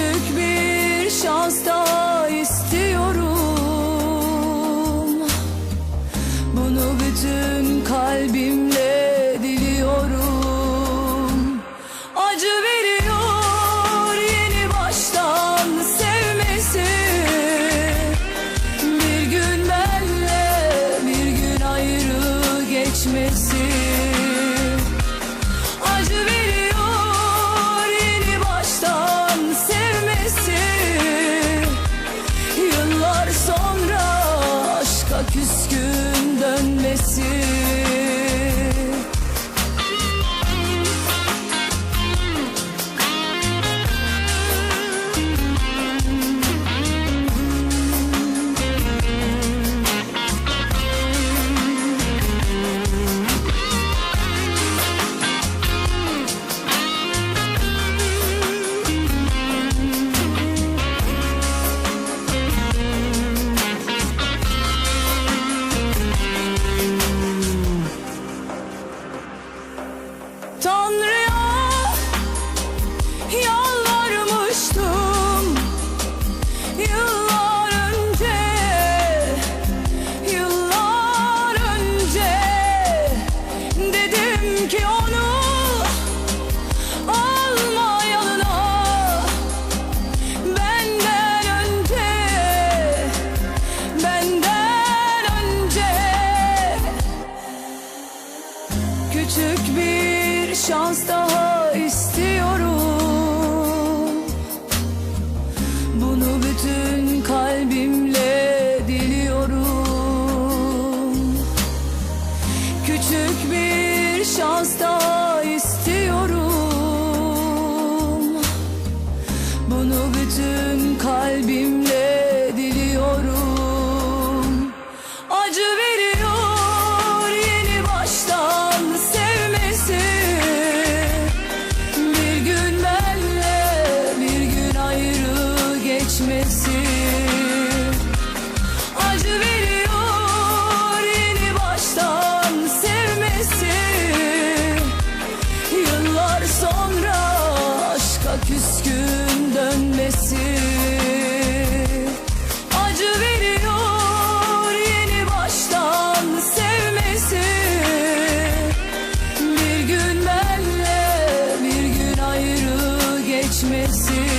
Küçük bir şans daha istiyorum don't bir şans miss you.